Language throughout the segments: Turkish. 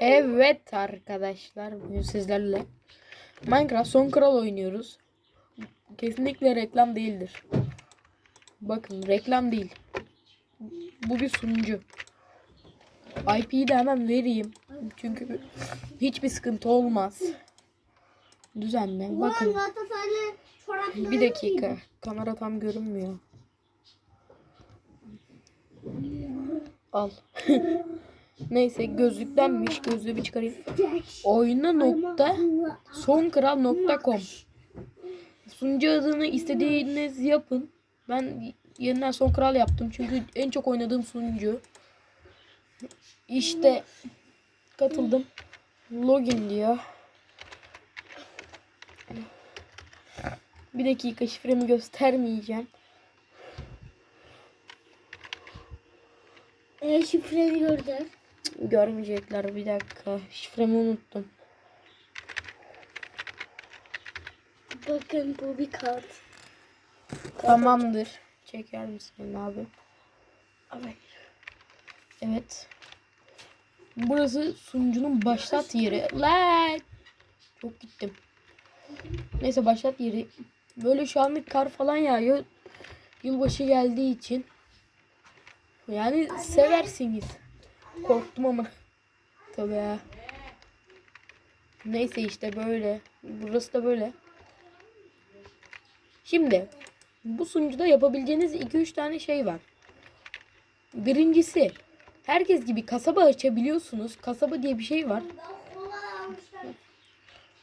Evet arkadaşlar bugün sizlerle Minecraft Son Kral oynuyoruz. Kesinlikle reklam değildir. Bakın reklam değil. Bu bir sunucu. IP'yi de hemen vereyim. Çünkü hiçbir sıkıntı olmaz. Düzenle. Bakın bir dakika. Kamera tam görünmüyor. Al. Neyse gözlüklenmiş. Gözlüğü bir çıkarayım. Oyuna nokta sonkral.com Sunucu adını istediğiniz yapın. Ben yeniden son kral yaptım. Çünkü en çok oynadığım sunucu. İşte katıldım. Login diyor. Bir dakika şifremi göstermeyeceğim. E, şifreni gördüm. Görmeyecekler bir dakika. Şifremi unuttum. Bakın bu bir kart. Tamamdır. Çeker misin abi? Evet. Evet. Burası sunucunun başlat yeri. Lan. Çok gittim. Neyse başlat yeri. Böyle şu anlık kar falan yağıyor. Yılbaşı geldiği için. Yani seversiniz. Korktum ama. Tabii ya. Neyse işte böyle. Burası da böyle. Şimdi bu sunucuda yapabileceğiniz 2-3 tane şey var. Birincisi herkes gibi kasaba açabiliyorsunuz. Kasaba diye bir şey var.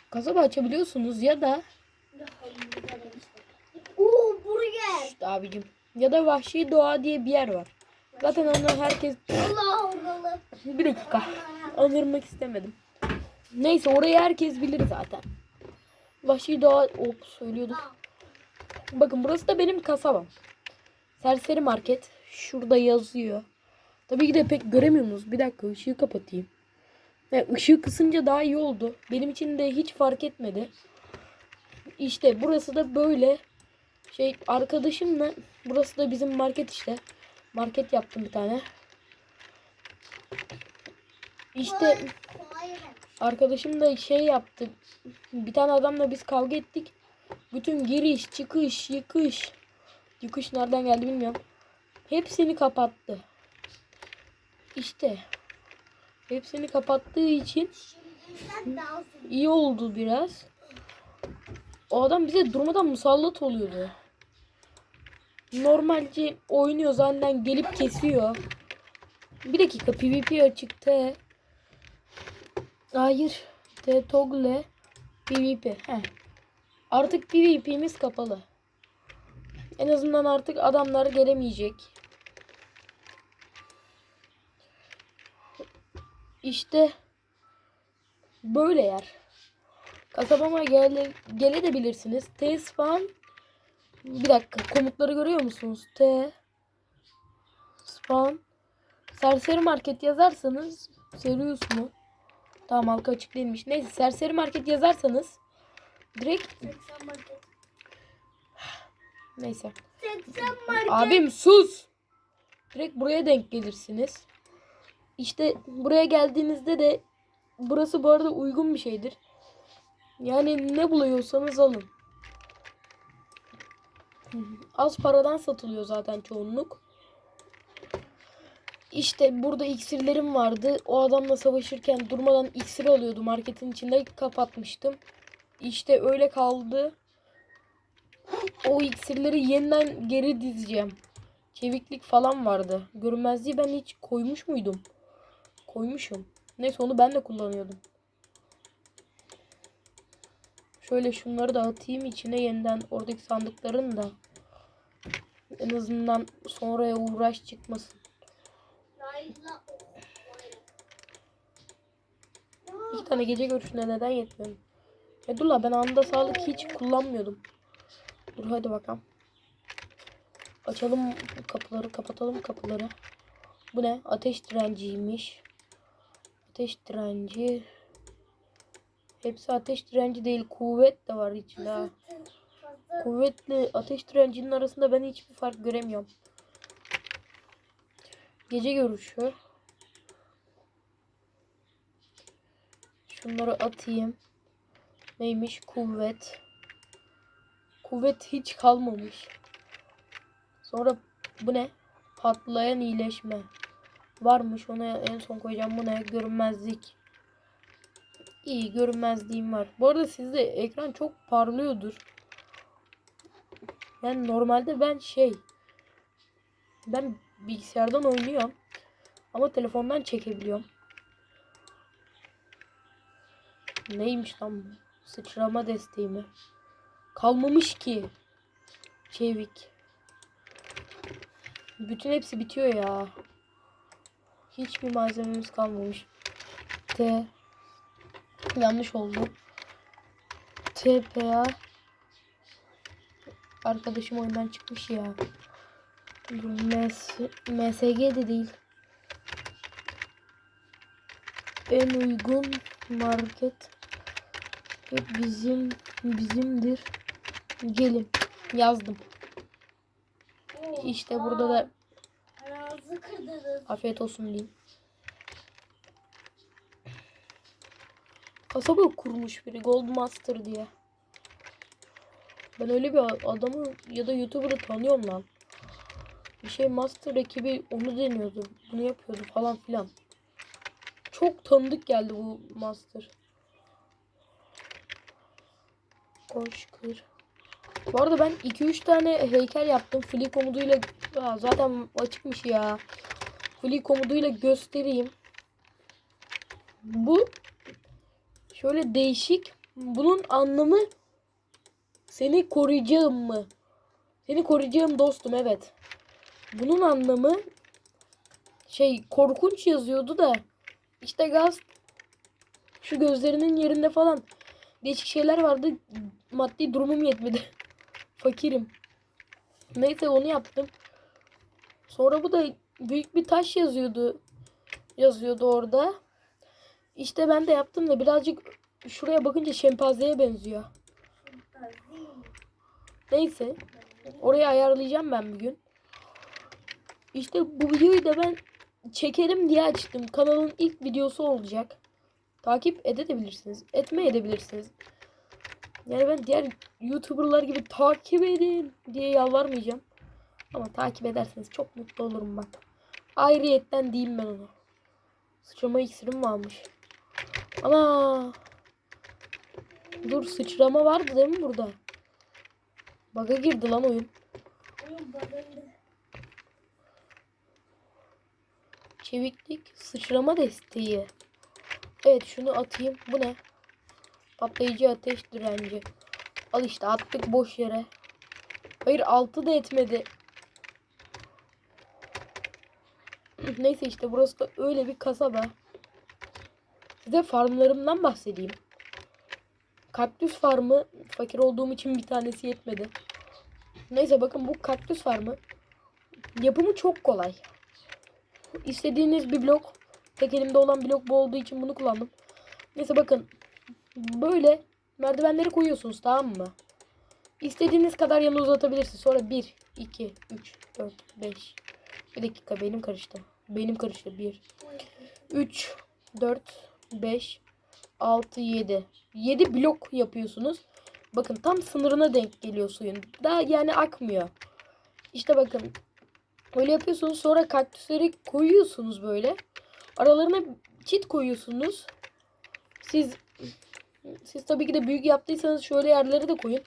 Kasaba açabiliyorsunuz ya da Oo burger. işte abicim ya da vahşi doğa diye bir yer var. Zaten onu herkes Allah. Bir dakika anırmak istemedim. Neyse orayı herkes bilir zaten. Vahşi doğa hop söylüyorduk. Bakın burası da benim kasabam. Serseri market. Şurada yazıyor. Tabii ki de pek göremiyorsunuz. Bir dakika ışığı kapatayım. Ve ışığı kısınca daha iyi oldu. Benim için de hiç fark etmedi. İşte burası da böyle. Şey arkadaşımla burası da bizim market işte. Market yaptım bir tane. İşte arkadaşım da şey yaptı. Bir tane adamla biz kavga ettik. Bütün giriş, çıkış, yıkış. Yıkış nereden geldi bilmiyorum. Hepsini kapattı. İşte. Hepsini kapattığı için iyi oldu biraz. O adam bize durmadan musallat oluyordu. Normalce oynuyor zaten gelip kesiyor. Bir dakika PvP açıkta. Hayır. T toggle PvP. Heh. Artık PvP'miz kapalı. En azından artık adamlar gelemeyecek. İşte böyle yer. Kasabama gele, gele de bilirsiniz. T spawn bir dakika komutları görüyor musunuz? T spawn serseri market yazarsanız Serious mu? Tamam halka açık değilmiş. Neyse serseri market yazarsanız direkt 80 market. neyse. 80 market. Abim sus. Direkt buraya denk gelirsiniz. İşte buraya geldiğinizde de burası bu arada uygun bir şeydir. Yani ne buluyorsanız alın. Az paradan satılıyor zaten çoğunluk. İşte burada iksirlerim vardı. O adamla savaşırken durmadan iksir alıyordu. Marketin içinde kapatmıştım. İşte öyle kaldı. O iksirleri yeniden geri dizeceğim. Çeviklik falan vardı. Görünmezliği ben hiç koymuş muydum? Koymuşum. Neyse onu ben de kullanıyordum. Şöyle şunları da atayım içine yeniden oradaki sandıkların da. En azından sonraya uğraş çıkmasın. İki tane gece görüşüne neden yetmiyor? E dur la ben anda sağlık hiç kullanmıyordum. Dur hadi bakalım. Açalım kapıları, kapatalım kapıları. Bu ne? Ateş direnciymiş. Ateş direnci. Hepsi ateş direnci değil. Kuvvet de var içinde. ha. Kuvvetle ateş direncinin arasında ben hiçbir fark göremiyorum. Gece görüşü. Şunları atayım. Neymiş? Kuvvet. Kuvvet hiç kalmamış. Sonra bu ne? Patlayan iyileşme. Varmış ona en son koyacağım. Bu ne? Görünmezlik. İyi görünmezliğim var. Bu arada sizde ekran çok parlıyordur. Yani normalde ben şey ben bilgisayardan oynuyorum. Ama telefondan çekebiliyorum. Neymiş lan bu? Sıçrama desteği mi? Kalmamış ki. Çevik. Bütün hepsi bitiyor ya. Hiçbir malzememiz kalmamış. T. Yanlış oldu. TPA. Arkadaşım oyundan çıkmış ya. Dur, MS, MSG de değil. En uygun market ve bizim bizimdir. Gelin yazdım. İşte burada da afiyet olsun diyeyim. Kasaba kurmuş biri Gold Master diye. Ben öyle bir adamı ya da YouTuber'ı tanıyorum lan. Bir şey Master ekibi onu deniyordu. Bunu yapıyordu falan filan. Çok tanıdık geldi bu Master. Koş kır. Bu arada ben 2-3 tane heykel yaptım. Flick komutuyla Aa, zaten açıkmış ya. Flick komutuyla göstereyim. Bu şöyle değişik. Bunun anlamı seni koruyacağım mı? Seni koruyacağım dostum evet. Bunun anlamı şey korkunç yazıyordu da işte gaz şu gözlerinin yerinde falan değişik şeyler vardı. Maddi durumum yetmedi. Fakirim. Neyse onu yaptım. Sonra bu da büyük bir taş yazıyordu. Yazıyordu orada. İşte ben de yaptım da birazcık şuraya bakınca şempanzeye benziyor. Neyse. Orayı ayarlayacağım ben bir gün. İşte bu videoyu da ben çekerim diye açtım. Kanalın ilk videosu olacak. Takip edebilirsiniz. Etme edebilirsiniz. Yani ben diğer YouTuber'lar gibi takip edin diye yalvarmayacağım. Ama takip ederseniz çok mutlu olurum bak. Ayrıyetten diyeyim ben onu. Sıçrama iksirim varmış. Ana. Dur sıçrama vardı değil mi burada? Baga girdi lan oyun. Çeviklik sıçrama desteği. Evet şunu atayım. Bu ne? Patlayıcı ateş direnci. Al işte attık boş yere. Hayır altı da etmedi. Neyse işte burası da öyle bir kasaba. Size farmlarımdan bahsedeyim. Kaktüs farmı fakir olduğum için bir tanesi yetmedi. Neyse bakın bu kaktüs farmı yapımı çok kolay. İstediğiniz bir blok tek elimde olan blok bu olduğu için bunu kullandım. Neyse bakın böyle merdivenleri koyuyorsunuz tamam mı? İstediğiniz kadar yana uzatabilirsiniz. Sonra 1, 2, 3, 4, 5. Bir dakika benim karıştı. Benim karıştı. 1, 3, 4, 5, 6, 7. 7 blok yapıyorsunuz. Bakın tam sınırına denk geliyor suyun. Daha yani akmıyor. İşte bakın. Öyle yapıyorsunuz. Sonra kaktüsleri koyuyorsunuz böyle. Aralarına çit koyuyorsunuz. Siz siz tabii ki de büyük yaptıysanız şöyle yerlere de koyun.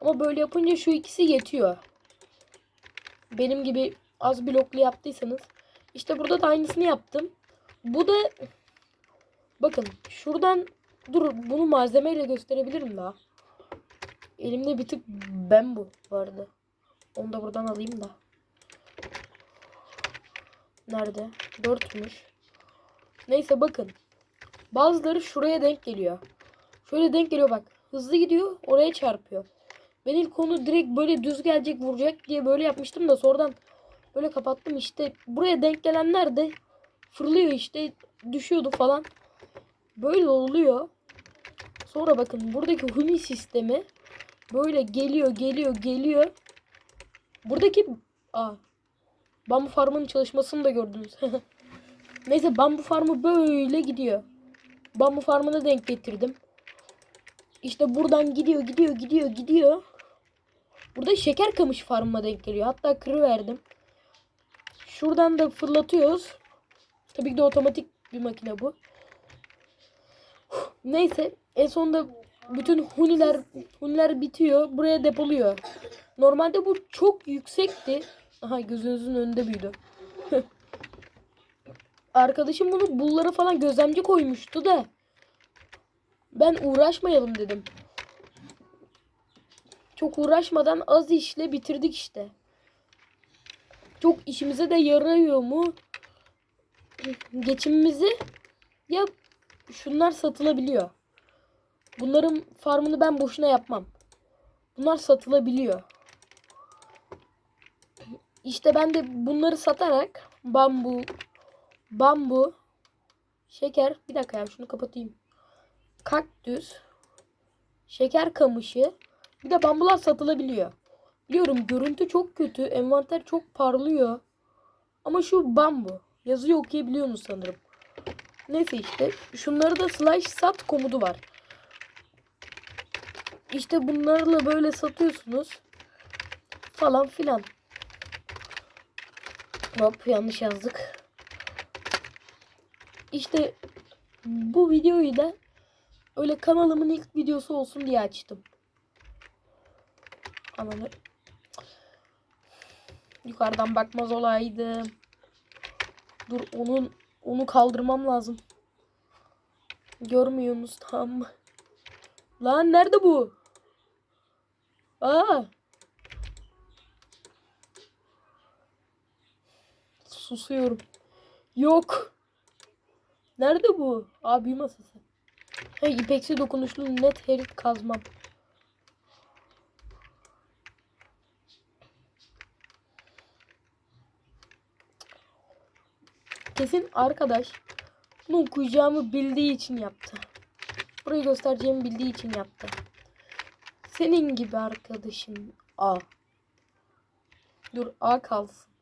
Ama böyle yapınca şu ikisi yetiyor. Benim gibi az bloklu yaptıysanız. İşte burada da aynısını yaptım. Bu da bakın şuradan dur bunu malzemeyle gösterebilirim daha. Elimde bir tık ben bu vardı. Onu da buradan alayım da. Nerede? Dörtmüş. Neyse bakın. Bazıları şuraya denk geliyor. Şöyle denk geliyor bak. Hızlı gidiyor oraya çarpıyor. Ben ilk onu direkt böyle düz gelecek vuracak diye böyle yapmıştım da sonradan böyle kapattım işte. Buraya denk gelenler de fırlıyor işte düşüyordu falan. Böyle oluyor. Sonra bakın buradaki huni sistemi böyle geliyor geliyor geliyor. Buradaki aa, bambu farmının çalışmasını da gördünüz. Neyse bambu farmı böyle gidiyor. bambu farmına denk getirdim. İşte buradan gidiyor gidiyor gidiyor gidiyor. Burada şeker kamış farmına denk geliyor. Hatta kırıverdim. Şuradan da fırlatıyoruz. Tabii ki de otomatik bir makine bu. Neyse en sonunda bütün huniler huniler bitiyor. Buraya depoluyor. Normalde bu çok yüksekti. Aha gözünüzün önünde büyüdü. Arkadaşım bunu bullara falan gözlemci koymuştu da ben uğraşmayalım dedim. Çok uğraşmadan az işle bitirdik işte. Çok işimize de yarıyor mu? Geçimimizi ya şunlar satılabiliyor. Bunların farmını ben boşuna yapmam. Bunlar satılabiliyor. İşte ben de bunları satarak bambu, bambu, şeker, bir dakika ya şunu kapatayım. Kaktüs, şeker kamışı, bir de bambular satılabiliyor. Biliyorum görüntü çok kötü, envanter çok parlıyor. Ama şu bambu, yazıyı okuyabiliyorsunuz sanırım. Neyse işte şunları da slash sat komutu var. İşte bunlarla böyle satıyorsunuz. Falan filan. Hop yanlış yazdık. İşte bu videoyu da öyle kanalımın ilk videosu olsun diye açtım. Ananı. Yukarıdan bakmaz olaydım. Dur onun onu kaldırmam lazım. Görmüyorsunuz tamam mı? Lan nerede bu? Aa. Susuyorum. Yok. Nerede bu? Abi masası. Hey, ipeksi dokunuşlu net herit kazmam. Kesin arkadaş bunu okuyacağımı bildiği için yaptı. Burayı göstereceğimi bildiği için yaptı. Senin gibi arkadaşın A. Dur A kalsın.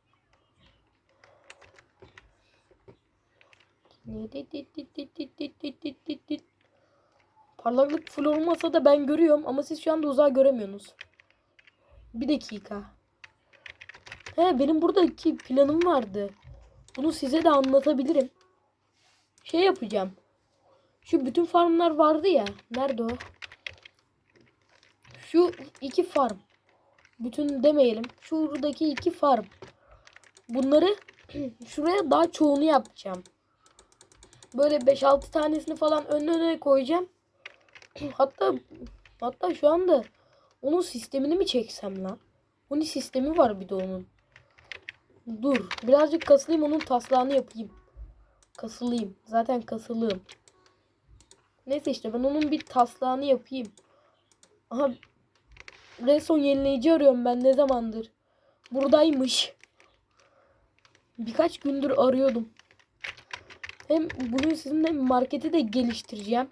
Parlaklık full olmasa da ben görüyorum ama siz şu anda uzağı göremiyorsunuz. Bir dakika. He benim buradaki planım vardı. Bunu size de anlatabilirim. Şey yapacağım. Şu bütün farmlar vardı ya. Nerede o? Şu iki farm. Bütün demeyelim. Şuradaki iki farm. Bunları şuraya daha çoğunu yapacağım. Böyle 5-6 tanesini falan ön öne koyacağım. hatta hatta şu anda onun sistemini mi çeksem lan? Onun sistemi var bir de onun. Dur. Birazcık kasılayım onun taslağını yapayım. Kasılayım. Zaten kasılığım. Neyse işte ben onun bir taslağını yapayım. Aha. Reson yenileyici arıyorum ben ne zamandır. Buradaymış. Birkaç gündür arıyordum. Hem bugün sizinle marketi de geliştireceğim.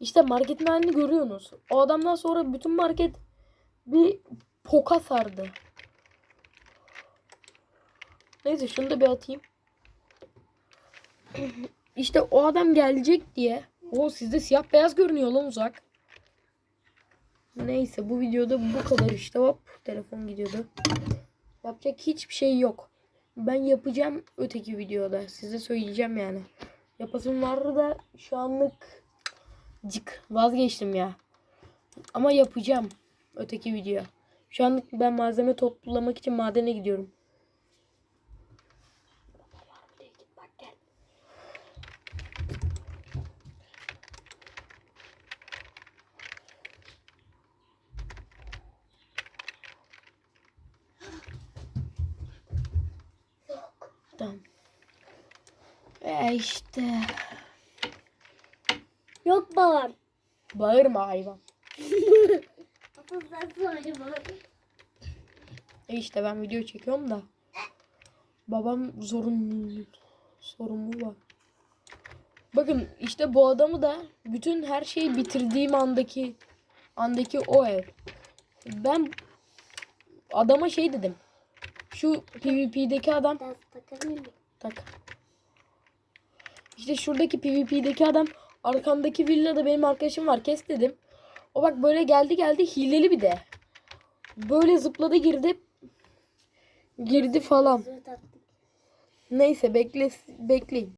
İşte marketin halini görüyorsunuz. O adamdan sonra bütün market bir poka sardı. Neyse şunu da bir atayım. İşte o adam gelecek diye. O sizde siyah beyaz görünüyor lan uzak. Neyse bu videoda bu kadar işte hop telefon gidiyordu. Yapacak hiçbir şey yok. Ben yapacağım öteki videoda. Size söyleyeceğim yani. Yapasım vardı da şu anlık cık vazgeçtim ya. Ama yapacağım öteki video. Şu anlık ben malzeme toplamak için madene gidiyorum. Tamam. E işte. Yok babam. Bağırma hayvan. E işte ben video çekiyorum da. Babam zorun sorumlu var. Bakın işte bu adamı da bütün her şeyi bitirdiğim andaki andaki o ev. Ben adama şey dedim. Şu PvP'deki adam tak. İşte şuradaki PvP'deki adam arkamdaki villada benim arkadaşım var kes dedim. O bak böyle geldi geldi hileli bir de. Böyle zıpladı girdi. Girdi falan. Neyse bekle bekleyin.